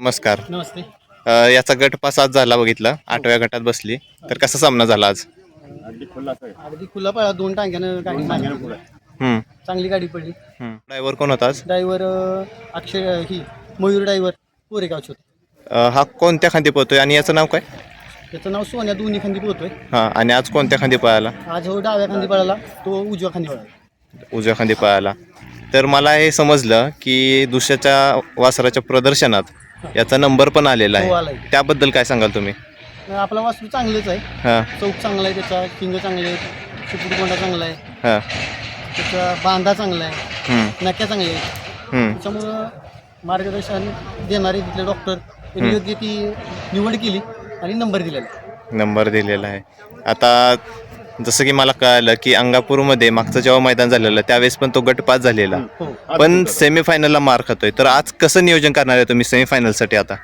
नमस्कार. नमस्ते. अ, याचा गट पास आज झाला बघितला. आठव्या गटात बसली. तर कसा सामना झाला आज? अगदी खुला पळा. दोन टांग्यानं गाडी चांगली गाडी पडली. ड्रायव्हर कोण होता आज? ड्रायव्हर अक्षय अं, ही मयूर ड्रायव्हर कोरेगावचे होते. अ, हा कोणत्या खांदी पोहतोय आणि याचं नाव काय? त्याचं नाव सोन्या दोन्ही खांदी पोहतोय हा आणि आज कोणत्या खांदी पळाला? आज हो डाव्या खांदी पळाला तो उजव्या खांदी पळाला. उजव्या खांदी पळाला. तर मला हे समजलं की दुसऱ्याच्या वासराच्या प्रदर्शनात याचा नंबर पण आलेला हो, आहे आलाय. त्याबद्दल काय सांगाल तुम्ही? आपला वास्तू चांगलंच आहे. हां. चौक चांगला आहे त्याचा किंग चांगले आहेत चांगला आहे. हां. त्याचा बांधा चांगला आहे. हम्म, नक्या चांगल्या आहेत. हम्म. त्याच्यामुळं मार्गदर्शन देणारे तिथले डॉक्टर त्यांनी योग्य ती निवड केली आणि नंबर दिलेला नंबर दिलेला आहे. आता जसं की मला कळालं की अंगापूरमध्ये मागचं जेव्हा मैदान झालेलं त्यावेळेस पण तो गट पास झालेला. हो पण सेमीफायनलला मार खातोय. तर आज कसं नियोजन करणार आहे तुम्ही सेमीफायनलसाठी आता?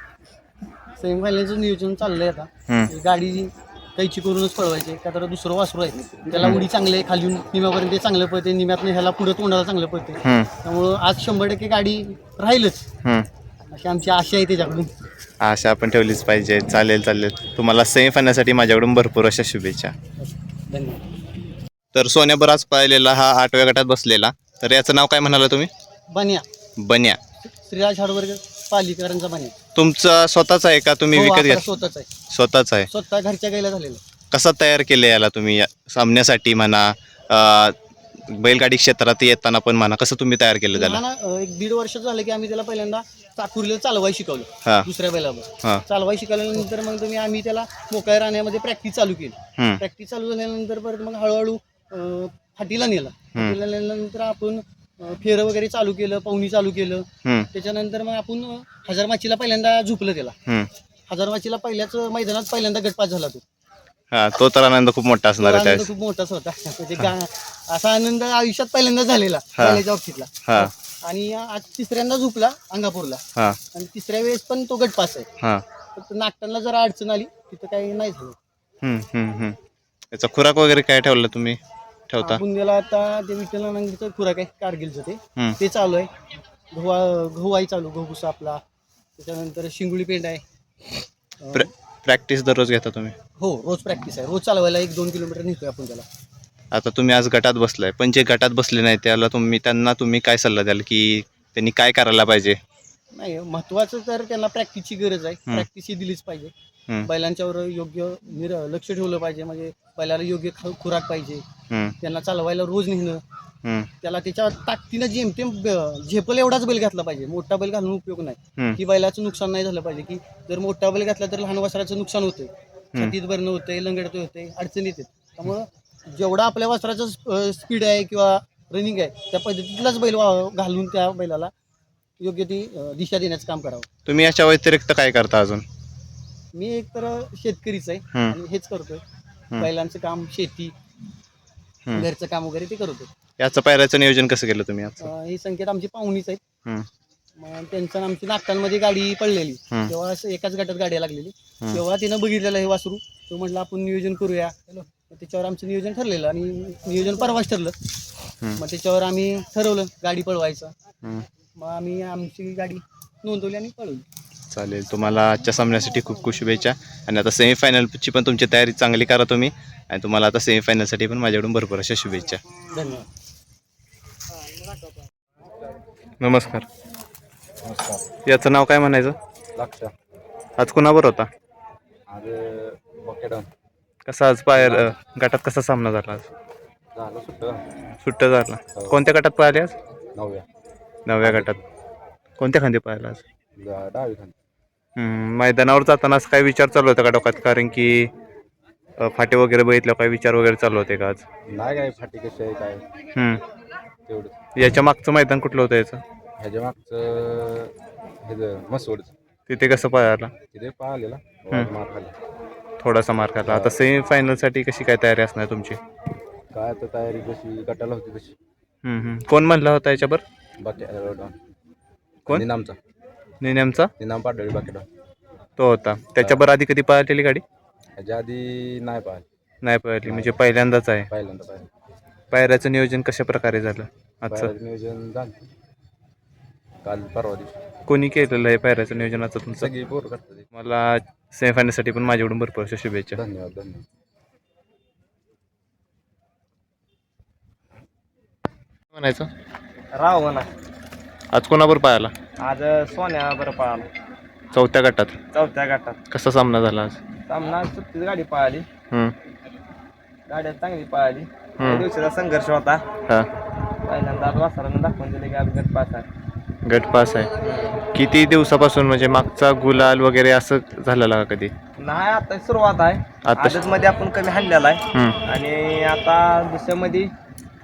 सेमीफायनलचं नियोजन चाललंय आता. गाडी कैची करूनच पळवायची का तर दुसरं वासरू आहे. त्याला उडी चांगली आहे खाली निम्यापर्यंत चांगलं पळते निम्यातनं ह्याला पुढं तोंडाला चांगलं पळते त्यामुळं आज शंभर टक्के गाडी राहीलच. अशी आमची आशा आहे त्याच्याकडून. आशा आपण ठेवलीच पाहिजे. चालेल चालेल. तुम्हाला सेमीफायनलसाठी माझ्याकडून भरपूर अशा शुभेच्छा. धन्यवाद. तर सोन्याबर आज पाहिलेला हा आठव्या गटात बसलेला. तर याचं नाव काय म्हणाला तुम्ही? बन्या. बन्या. श्रीराज हार्डवर्ग पालिकरांचा बन्या. तुमचा स्वतःच आहे का तुम्ही हो, विकत घ्या स्वतःच आहे. स्वतःच आहे. स्वतः घरच्या गायला झालेलं कसा तयार केले याला तुम्ही? या सामन्यासाठी म्हणा अं, बैलगाडी क्षेत्रात येताना पण म्हणा कसं तुम्ही तयार केलं त्याला? लहान, अं, एक दीड वर्ष झालं की आम्ही त्याला पहिल्यांदा चाकुरीला चालवाय शिकवलं हा. दुसऱ्या बैलावर. चालवाय शिकवल्यानंतर मग तुम्ही आम्ही त्याला मोकळ्या राहण्यामध्ये प्रॅक्टिस चालू केली. हम्म, प्रॅक्टिस चालू झाल्यानंतर परत मग हळूहळू अं, फाटीला नेला. फाटीला नेल्यानंतर आपण फेरं वगैरे चालू केलं पवनी चालू केलं. हम्म, त्याच्यानंतर मग आपण अं, हजार माचीला पहिल्यांदा झुपलं त्याला. हम्म. हजार माचीला पहिल्याच मैदानात पहिल्यांदा गटपास झाला तो. हा तो तर आनंद खूप मोठा असणार आहे आनंद त्यावेळेस. खूप मोठाच होता. म्हणजे गा- असा आनंद आयुष्यात पहिल्यांदा झालेला पहिल्याच्या बाबतीतला हा. आणि आज तिसऱ्यांदा झुपला अंगापूरला. हा. आणि तिसऱ्या वेळेस पण तो गटपास आहे. हा. फक्त नागटांना जरा अडचण आली तिथं काही नाही झालं. हम्म, हम्म, हम्म. याचा खुराक वगैरे काय ठेवलं तुम्ही? ठेवता? त्याला आता ते विठ्ठलानंदीचं खुराक आहे कारगिलचं ते. हम्म, ते चालू आहे. गहू गहू आहे चालू गहू भुसा आपला. त्याच्यानंतर शिंगुळी पेंड आहे. अं, प्र- प्रॅक्टिस दररोज घेता तुम्ही? हो रोज प्रॅक्टिस आहे. रोज चालवायला एक दोन किलोमीटर नेतोय आपण त्याला. आता तुम्ही आज गटात बसलाय. पण जे गटात बसले नाही त्याला तुम्ही त्यांना तुम्ही काय सल्ला द्याल की त्यांनी काय करायला पाहिजे? नाही महत्वाचं तर त्यांना प्रॅक्टिसची गरज आहे. प्रॅक्टिस ही दिलीच पाहिजे. हम्म, बैलांच्यावर योग्य निर लक्ष ठेवलं पाहिजे. म्हणजे बैलाला योग्य ख- खुराक पाहिजे. हम्म, त्यांना चालवायला रोज नेणं. हम्म, त्याला त्याच्या ताकदीनं जेमतेम ब- झेपल एवढाच बैल घातला पाहिजे. मोठा बैल घालून उपयोग नाही. हम्म, की बैलाचं नुकसान नाही झालं पाहिजे की जर मोठा बैल घातला तर लहान वासराचं नुकसान होतंय. छातीत भरणं होतंय लंगडत होतंय अडचण येते त्यामुळं जेवढा आपल्या वासराचं स्पीड आहे किंवा रनिंग आहे त्या पद्धतीतलाच बैल घालून त्या बैलाला योग्य ती दिशा देण्याचं काम करावं. तुम्ही याच्या व्यतिरिक्त काय करता अजून? मी एक तर शेतकरीच आहे. हम्म, आणि हेच करतोय. बैलांचं काम शेती. घरचं काम वगैरे ते करतोय. याचं पायऱ्याचं नियोजन कसं केलं तुम्ही ही संकेत आमची पाहुणीच आहेत हम्म, मग त्यांचं आमची नागटांमध्ये गाडी पडलेली. हम्म. तेव्हा असं एकाच गटात गाडी लागलेली. तेव्हा तिनं बघितलेलं हे वासरू. तो म्हटलं आपण नियोजन करूया. त्याच्यावर आमचं नियोजन ठरलेलं आणि नियोजन परवाच ठरलं. मग त्याच्यावर आम्ही ठरवलं गाडी पळवायचं. हम्म. मग आम्ही आमची गाडी नोंदवली आणि पळवली. चालेल तुम्हाला आजच्या सामन्यासाठी खूप खूप शुभेच्छा. आणि आता सेमीफायनलची पण तुमची तयारी चांगली करा तुम्ही. आणि तुम्हाला आता सेमीफायनलसाठी पण माझ्याकडून भरपूर अशा शुभेच्छा. धन्यवाद. नमस्कार. याचं नाव काय म्हणायचं? लक्ष. आज कुणावर होता? आज बकेडन. कसा आज पायर गटात कसा सामना झाला आज? झालं सुट्ट. सुट्ट झाला. कोणत्या गटात पाहिले आज? नवव्या. नवव्या गटात. कोणत्या खांदी पाहिला आज? गा- डावी खाली हम्म, मैदानावर जाताना असं काय विचार चालू होता का डोक्यात? कारण की अ, फाटे वगैरे बघितलं काय विचार वगैरे चालू होते का आज? नाही काय फाटी कशी आहे काय? हम्म. तेवढंच. याच्या मागचं मैदान कुठलं होतं याचं? ह्याच्या मागचं मसवडचं तिथे कसं पाहायला तिथे पाहिलेला. हम्म. मार खाली. थोडासा मार्क आला. आता सेमीफायनलसाठी कशी काय तयारी असणार तुमची? काय आता तयारी कशी? गटाला होती तशी. हम्म, हम्म. कोण म्हणला होता याच्यावर? बाकी कोण? निनामचा. निनेमचा? निनाम पाडळी बाकी तो होता. त्याच्यावर आधी कधी पाहिलेली गाडी? ह्याच्या आधी नाही पाहिलं नाही पाहिली म्हणजे पहिल्यांदाच आहे. पहिल्यांदा पाहिलं पायऱ्याचं नियोजन कशा प्रकारे झालं? आजचं? पाहिलं नियोजन झालं. काल परवा दिवशी. कोणी केलेलं आहे पायऱ्याचं नियोजन आता तुमचं? सगळी पोर करतात ते. मला सेमीफायनलसाठी पण माझ्याकडून भरपूर अशा शुभेच्छा. धन्यवाद धन्यवाद. म्हणायचं? राव ना आज कोणाबरोबर पाहायला? आज सोन्या बरं पळाला चौथ्या गटात. चौथ्या गटात. कसा सामना झाला आज? सामना सुट्टीच गाडी पळाली हम्म, गाड्या चांगली पळाली. त्या दिवशीचा संघर्ष होता. हा. पहिल्यांदा आज वासरानं दाखवून दिले की आम्ही गट पास आहे गट पास आहे. किती दिवसापासून म्हणजे मागचा गुलाल वगैरे असं झालेला का कधी? नाही आता सुरुवात आहे. आता- आदत मध्ये आपण कमी हाणलेला आहे. हम्म. आणि आता दुसऱ्यामध्ये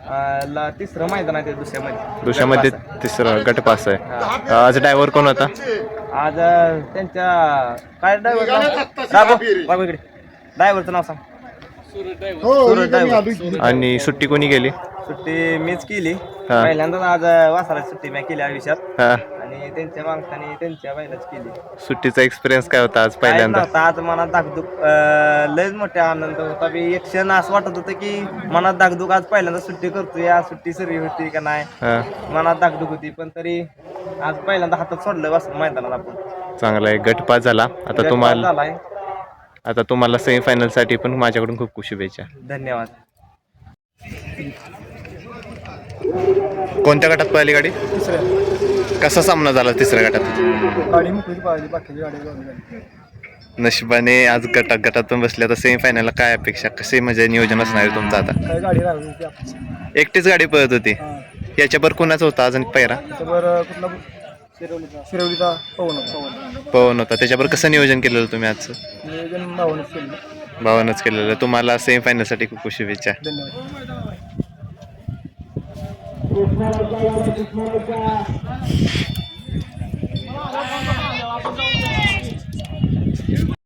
अं, ला- तिसरं मैदान आहे ते दुसऱ्यामध्ये दुसऱ्यामध्ये. तिसरं गट पास आहे. हा. आज ड्रायव्हर कोण होता? आज अं, त्यांच्या काय ड्रायव्हर इकडे. ड्रायव्हरचं नाव सांग. सूरज ड्रायव्हर. आणि सुट्टी कोणी गेली? सुट्टी मीच केली. हा. पहिल्यांदाच आज वासराची सुट्टी मी केली आयुष्यात. हा. आणि त्यांच्या मागतानी त्यांच्या बैलाच केली. सुट्टीचा एक्सपिरियन्स काय होता आज पहिल्यांदा नव्हतं, आज मनात धाकधूक अं, लयच मोठा आनंद होता. बी एक क्षण असं वाटत होतं की मनात धाकधूक आज पहिल्यांदा सुट्टी करतोय. या सुट्टी सरी होती का नाही? हा. मनात धाकधूक होती. पण तरी आज पहिल्यांदा हातात सोडलं वासर मैदानात आपण. चांगला आहे. गट पास झाला. आता तुम्हाला झालाय. आता तुम्हाला सेमीफायनलसाठी पण माझ्याकडून खूप खूप शुभेच्छा. धन्यवाद. कोणत्या गटात पाहिली गाडी? कसा सामना झाला तिसऱ्या गटात? गाडी मोकळी पाहिली बाकीची गाडी नशिबाने आज गटात गटात पण बसले आता सेमीफायनलला काय अपेक्षा? कसे म्हणजे नियोजन असणार आहे तुमचं आता? काय गाडी राहिली एकटीच गाडी पळत होती. याच्यावर कोणाचा होता अजून पैरा त्याच्यावर कुठला शिरवलीचा शिरवलीचा पवन पवन. पवन होता. त्याच्यावर कसं नियोजन केलेलं तुम्ही आजचं? नियोजन भावनच केलं भावानंच केलेलं. तुम्हाला सेमीफायनलसाठी खूप खूप शुभेच्छा. धन्यवाद. Bismillah, Bismillah.